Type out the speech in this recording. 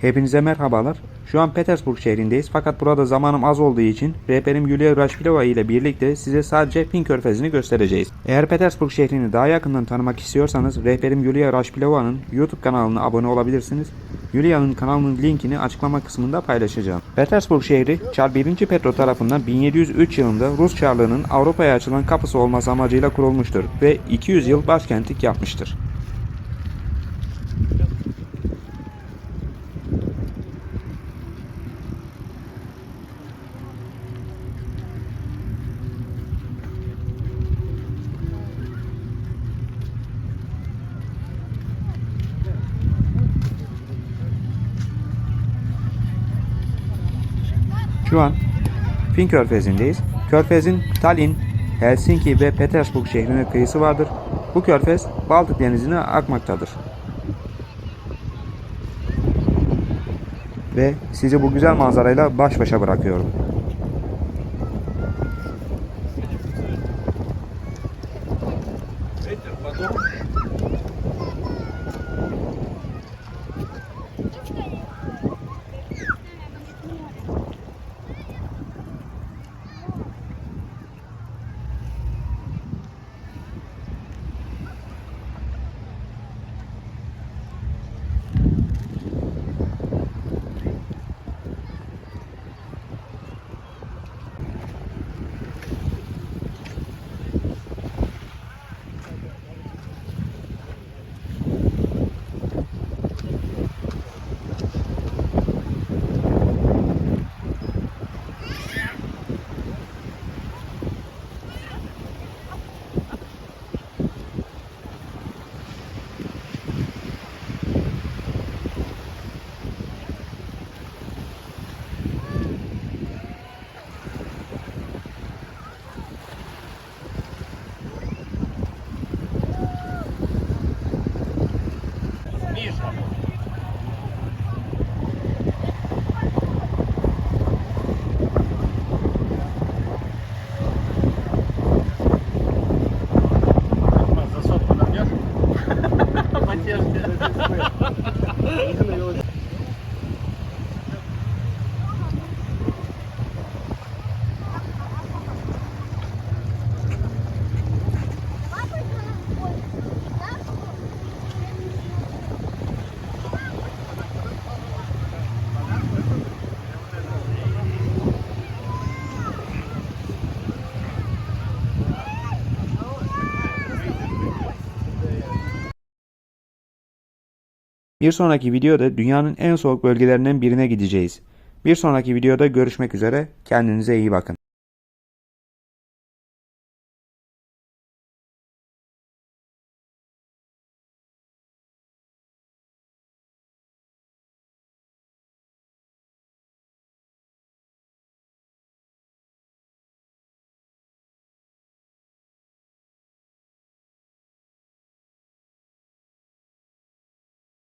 Hepinize merhabalar. Şu an Petersburg şehrindeyiz fakat burada zamanım az olduğu için rehberim Yulia Rashpilova ile birlikte size sadece Fin Körfezi'ni göstereceğiz. Eğer Petersburg şehrini daha yakından tanımak istiyorsanız rehberim Yulia Rashpilova'nın YouTube kanalına abone olabilirsiniz. Yulia'nın kanalının linkini açıklama kısmında paylaşacağım. Petersburg şehri Çar 1. Petro tarafından 1703 yılında Rus Çarlığı'nın Avrupa'ya açılan kapısı olması amacıyla kurulmuştur ve 200 yıl başkentlik yapmıştır. Şu an Fin Körfezi'ndeyiz. Körfez'in Tallinn, Helsinki ve Petersburg şehrine kıyısı vardır. Bu körfez Baltık denizine akmaktadır. Ve sizi bu güzel manzarayla baş başa bırakıyorum. Bir sonraki videoda dünyanın en soğuk bölgelerinden birine gideceğiz. Bir sonraki videoda görüşmek üzere. Kendinize iyi bakın.